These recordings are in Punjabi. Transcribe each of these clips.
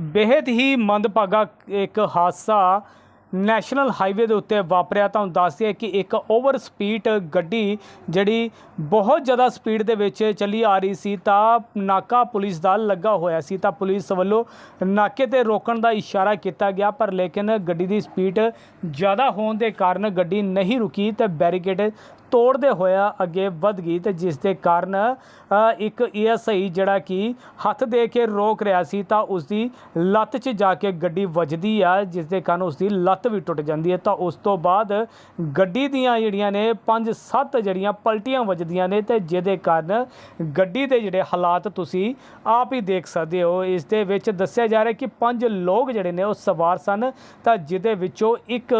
ਬੇहद ਹੀ ਮੰਦਭਾਗਾ ਇੱਕ ਹਾਦਸਾ ਨੈਸ਼ਨਲ ਹਾਈਵੇ ਦੇ ਉੱਤੇ ਵਾਪਰਿਆ। ਤੁਹਾਨੂੰ ਦੱਸ ਦਈਏ ਕਿ ਇੱਕ ਓਵਰ ਸਪੀਡ ਗੱਡੀ ਜਿਹੜੀ ਬਹੁਤ ਜ਼ਿਆਦਾ ਸਪੀਡ ਦੇ ਵਿੱਚ ਚੱਲੀ ਆ ਰਹੀ ਸੀ, ਤਾਂ ਨਾਕਾ ਪੁਲਿਸ ਦਾ ਲੱਗਾ ਹੋਇਆ ਸੀ। ਤਾਂ ਪੁਲਿਸ ਵੱਲੋਂ ਨਾਕੇ ਤੇ ਰੋਕਣ ਦਾ ਇਸ਼ਾਰਾ ਕੀਤਾ ਗਿਆ, ਪਰ ਲੇਕਿਨ ਗੱਡੀ ਦੀ ਸਪੀਡ ਜ਼ਿਆਦਾ ਹੋਣ ਦੇ ਕਾਰਨ ਗੱਡੀ ਨਹੀਂ ਰੁਕੀ ਤੇ ਬੈਰੀਕੇਡ ਤੋੜਦੇ ਹੋਇਆ ਅੱਗੇ ਵੱਧ ਗਈ ਤੇ ਜਿਸ ਦੇ ਕਾਰਨ ਅ, ਇੱਕ ਏਐਸਆਈ ਜਿਹੜਾ ਕਿ ਹੱਥ ਦੇ ਕੇ ਰੋਕ ਰਿਹਾ ਸੀ ਤਾਂ ਉਸ ਦੀ ਲੱਤ 'ਚ ਜਾ ਕੇ ਗੱਡੀ ਵੱਜਦੀ ਆ ਜਿਸ ਦੇ ਕਾਰਨ ਉਸ ਦੀ ਲੱਤ ਵੀ ਟੁੱਟ ਜਾਂਦੀ ਹੈ। ਤਾਂ ਉਸ ਤੋਂ ਬਾਅਦ ਗੱਡੀ ਦੀਆਂ ਜਿਹੜੀਆਂ ਨੇ 5-7 ਜਿਹੜੀਆਂ ਪਲਟੀਆਂ ਵੱਜਦੀਆਂ ਨੇ ਤੇ ਜਿਹਦੇ ਕਾਰਨ ਗੱਡੀ ਦੇ ਜਿਹੜੇ ਹਾਲਾਤ ਤੁਸੀਂ ਆਪ ਹੀ ਦੇਖ ਸਕਦੇ ਹੋ। ਇਸ ਦੇ ਵਿੱਚ ਦੱਸਿਆ ਜਾ ਰਿਹਾ ਕਿ ਪੰਜ ਲੋਕ ਜਿਹੜੇ ਨੇ ਉਹ ਸਵਾਰ ਸਨ ਤਾਂ ਜਿਹਦੇ ਵਿੱਚੋਂ ਇੱਕ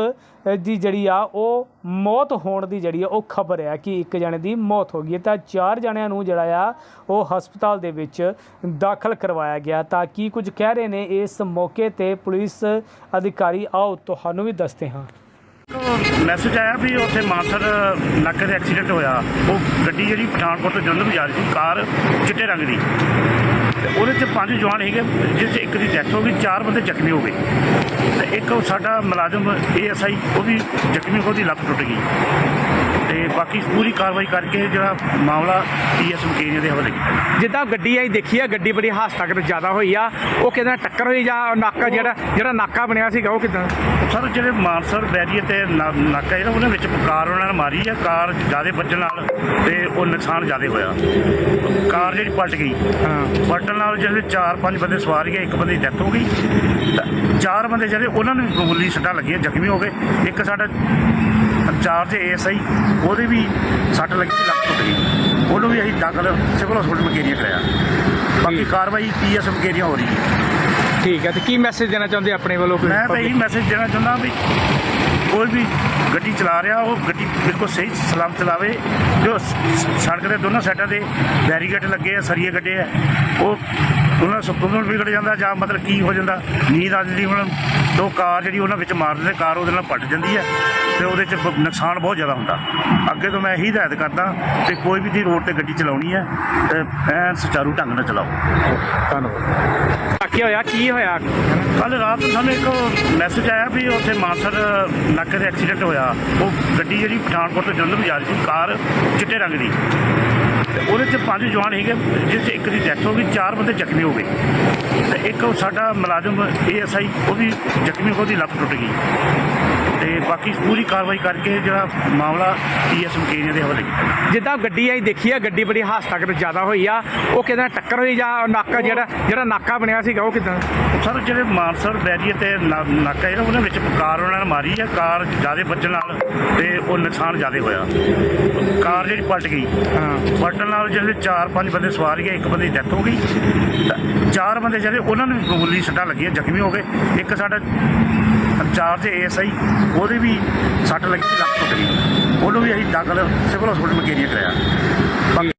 ਦੀ ਜਿਹੜੀ ਆ ਉਹ ਮੌਤ ਹੋਣ ਦੀ ਜਿਹੜੀ ਆ ਉਹ ਖਬਰ ਹੈ ਕਿ ਇੱਕ ਜਣੇ ਦੀ ਮੌਤ ਹੋ ਗਈ ਹੈ। ਤਾਂ ਚਾਰ ਜਣਿਆਂ ਨੂੰ ਜਿਹੜਾ ਆ, ਉਹ ਹਸਪਤਾਲ ਦੇ ਵਿੱਚ ਦਾਖਲ ਕਰਵਾਇਆ ਗਿਆ। ਤਾਂ ਕੀ ਕੁਝ ਕਹਿ ਰਹੇ ਨੇ ਇਸ ਮੌਕੇ ਤੇ ਪੁਲਿਸ ਅਧਿਕਾਰੀ? ਆਓ ਤੁਹਾਨੂੰ ਵੀ ਦੱਸਦੇ ਹਾਂ। ਮੈਸੇਜ ਆਇਆ ਵੀ ਉੱਥੇ ਮਾਨਸਰ ਇਲਾਕੇ ਤੇ ਐਕਸੀਡੈਂਟ ਹੋਇਆ। ਉਹ ਗੱਡੀ ਜਿਹੜੀ ਪਠਾਨਕੋਟ ਤੋਂ ਜਲੰਧਰ ਜਾ ਰਹੀ ਸੀ, ਕਾਰ ਚਿੱਟੇ ਰੰਗ ਦੀ। ਤੇ ਉਹਦੇ 'ਚ ਪੰਜ ਜਵਾਨ ਹੈਗੇ ਜਿਸ 'ਚ ਇੱਕ ਦੀ ਡੈਥ ਹੋ ਗਈ, ਚਾਰ ਬੰਦੇ ਜ਼ਖਮੀ ਹੋ ਗਏ। ਤੇ ਇੱਕ ਸਾਡਾ ਮੁਲਾਜ਼ਮ ਏਐਸਆਈ ਉਹ ਵੀ ਜ਼ਖਮੀ ਹੋ ਕੇ ਉਹਦੀ ਲੱਤ ਟੁੱਟ ਗਈ। ਤੇ ਬਾਕੀ ਪੂਰੀ ਕਾਰਵਾਈ ਕਰਕੇ ਜਿਹੜਾ ਮਾਮਲਾ ਪੀਐਸ ਮਕੇਰੀਆ ਦੇ ਹਵਾਲੇ ਕੀਤਾ ਜਿੱਦਾਂ ਗੱਡੀ ਆਈ ਦੇਖੀ ਆ ਗੱਡੀ ਬੜੀ ਹਾਦਸਾ ਜ਼ਿਆਦਾ ਹੋਈ ਆ। ਉਹ ਕਿਦਾਂ ਟੱਕਰ ਹੋਈ ਜਾਂ ਨਾਕਾ ਜਿਹੜਾ ਜਿਹੜਾ ਨਾਕਾ ਬਣਿਆ ਸੀਗਾ ਉਹ ਕਿਦਾਂ? ਸਰ ਜਿਹੜੇ ਮਾਨਸਰ ਬੈਰੀਅਰ ਤੇ ਨਾਕਾ ਜਿਹੜਾ ਉਹਦੇ ਵਿੱਚ ਕਾਰ ਉਹਨਾਂ ਨੇ ਮਾਰੀ ਆ। ਕਾਰ ਜਿਆਦੇ ਵੱਜਣ ਨਾਲ ਤੇ ਉਹ ਨੁਕਸਾਨ ਜਿਆਦੇ ਹੋਇਆ। ਕਾਰ ਜਿਹੜੀ ਪਲਟ ਗਈ। ਹਾਂ। ਪਲਟਣ ਨਾਲ ਜਿਹੜੇ ਚਾਰ ਪੰਜ ਬੰਦੇ ਸਵਾਰ ਗਏ ਇੱਕ ਬੰਦੇ ਦੀ ਡੈਥ ਹੋ ਗਈ। ਚਾਰ ਬੰਦੇ ਜਿਹੜੇ ਉਹਨਾਂ ਨੂੰ ਮਾਮੂਲੀ ਸੱਟਾਂ ਲੱਗੀਆਂ ਜ਼ਖਮੀ ਹੋ ਗਏ। ਇੱਕ ਸਾਡਾ ਇੰਚਾਰਜ ਏਐਸਆਈ ਉਹਦੇ ਵੀ ਸੱਟ ਲੱਗੀ ਲੱਤ ਟੁੱਟ ਗਈ। ਉਹਨੂੰ ਵੀ ਅਸੀਂ ਦਾਖਲ ਸਿਵਲ ਹਸਪੀਟਲ ਮਕੇਰੀਆ ਕਰਾਇਆ। ਬਾਕੀ ਕਾਰਵਾਈ ਪੀਐਸ ਮਕੇਰੀਆ ਹੋ ਰਹੀ ਹੈ। ਠੀਕ ਹੈ ਤੇ ਕੀ ਮੈਸੇਜ ਦੇਣਾ ਚਾਹੁੰਦੇ ਆਪਣੇ ਵੱਲੋਂ ਕੋਈ ਮੈਂ ਤਾਂ ਇਹੀ ਮੈਸੇਜ ਦੇਣਾ ਚਾਹੁੰਦਾ ਵੀ ਕੋਈ ਵੀ ਗੱਡੀ ਚਲਾ ਰਿਹਾ ਉਹ ਗੱਡੀ ਬਿਲਕੁਲ ਸਹੀ ਸਲਾਮ ਚਲਾਵੇ। ਜੋ ਸੜਕ ਦੇ ਦੋਨੋਂ ਸਾਈਡਾਂ ਤੇ ਬੈਰੀਕੇਡ ਲੱਗੇ ਆ ਸਰੀਏ ਗੱਡੇ ਆ ਉਹ ਉਹਨਾਂ ਸੁਪਰਮਨ ਵਿਗੜ ਜਾਂਦਾ ਜਾਂ ਮਤਲਬ ਕੀ ਹੋ ਜਾਂਦਾ। ਨੀਂਦ ਆ ਜਾਂਦੀ ਹੁਣ ਦੋ ਕਾਰ ਜਿਹੜੀ ਉਹਨਾਂ ਵਿੱਚ ਮਾਰ ਦਿੰਦੇ ਕਾਰ ਉਹਦੇ ਨਾਲ ਪਲਟ ਜਾਂਦੀ ਹੈ ਤੇ ਉਹਦੇ 'ਚ ਨੁਕਸਾਨ ਬਹੁਤ ਜ਼ਿਆਦਾ ਹੁੰਦਾ। ਅੱਗੇ ਤੋਂ ਮੈਂ ਇਹੀ ਹਦਾਇਤ ਕਰਦਾ ਕਿ ਕੋਈ ਵੀ ਦੀ ਰੋਡ ਤੇ ਗੱਡੀ ਚਲਾਉਣੀ ਹੈ ਤੇ ਐਨ ਸੁਚਾਰੂ ਢੰਗ ਨਾਲ ਚਲਾਓ। ਧੰਨਵਾਦ। ਕੀ ਹੋਇਆ ਕੀ ਹੋਇਆ? ਕੱਲ ਰਾਤ ਨੂੰ ਸਾਨੂੰ ਇੱਕ ਮੈਸੇਜ ਆਇਆ ਵੀ ਉੱਥੇ ਮਾਨਸਰ ਨਾਕੇ ਤੇ ਐਕਸੀਡੈਂਟ ਹੋਇਆ। ਉਹ ਗੱਡੀ ਜਿਹੜੀ ਪਠਾਨਕੋਟ ਤੋਂ ਜਲੰਧਰ ਜਾ ਰਹੀ ਸੀ ਕਾਰ ਚਿੱਟੇ ਰੰਗ ਦੀ। ਤੇ ਉਹਦੇ 'ਚ ਪੰਜ ਜਵਾਨ ਸੀਗੇ ਜਿਸ 'ਚ ਇੱਕ ਦੀ ਡੈਥ ਹੋ ਗਈ ਚਾਰ ਬੰਦੇ ਜ਼ਖਮੀ ਹੋ ਗਏ। ਤੇ ਇੱਕ ਸਾਡਾ ਮੁਲਾਜ਼ਮ ਏਐਸਆਈ ਉਹ ਵੀ ਜ਼ਖਮੀ ਹੋ ਉਹਦੀ ਲੱਤ ਟੁੱਟ ਗਈ। ਤੇ ਬਾਕੀ ਪੂਰੀ ਕਾਰਵਾਈ ਕਰਕੇ ਜਿਹੜਾ ਮਾਮਲਾ ਪੀਐਸ ਮਕੇਰੀਆ ਦੇ ਹਵਾਲੇ ਕੀਤਾ। ਜਿੱਦਾਂ ਗੱਡੀ ਆਈ ਦੇਖੀ ਆ ਗੱਡੀ ਬੜੀ ਹਾਦਸਾ ਜ਼ਿਆਦਾ ਹੋਈ ਆ। ਉਹ ਕਿਦਾਂ ਟੱਕਰ ਹੋਈ ਜਾਂ ਨਾਕਾ ਜਿਹੜਾ ਜਿਹੜਾ ਨਾਕਾ ਬਣਿਆ ਸੀਗਾ ਉਹ ਕਿਦਾਂ? ਸਰ ਜਿਹੜੇ ਮਾਨਸਰ ਬੈਰੀਅਰ ਤੇ ਨਾਕਾ ਜਿਹੜਾ ਉਹਦੇ ਵਿੱਚ ਕਾਰ ਉਹਨਾਂ ਨੇ ਮਾਰੀ ਆ। ਕਾਰ ਜਿਆਦੇ ਵੱਜਣ ਨਾਲ ਤੇ ਉਹ ਨੁਕਸਾਨ ਜਿਆਦੇ ਹੋਇਆ। ਕਾਰ ਜਿਹੜੀ ਪਲਟ ਗਈ ਹਾਂ। ਪਲਟਣ ਨਾਲ ਜਿਹੜੇ ਚਾਰ ਪੰਜ ਬੰਦੇ ਸਵਾਰ ਗਏ ਇੱਕ ਬੰਦੇ ਦੀ ਡੈਥ ਹੋ ਗਈ। ਤਾਂ ਚਾਰ ਬੰਦੇ ਜਿਹੜੇ ਉਹਨਾਂ ਨੂੰ ਗੋਲੀ ਸੱਟਾਂ ਲੱਗੀਆਂ ਜ਼ਖਮੀ ਹੋ ਗਏ। ਇੱਕ ਸਾਡਾ ਇੰਚਾਰਜ ਏਐਸਆਈ ਉਹਦੇ ਵੀ ਸੱਟ ਲੱਗੀ ਸੀ, ਟੁੱਟ ਗਈ। ਉਹਨੂੰ ਵੀ ਅਸੀਂ ਦਾਖਲ ਸਿਵਲ ਹਸਪੀਟਲ ਮਕੇਰੀਆ ਕਰਾਇਆ।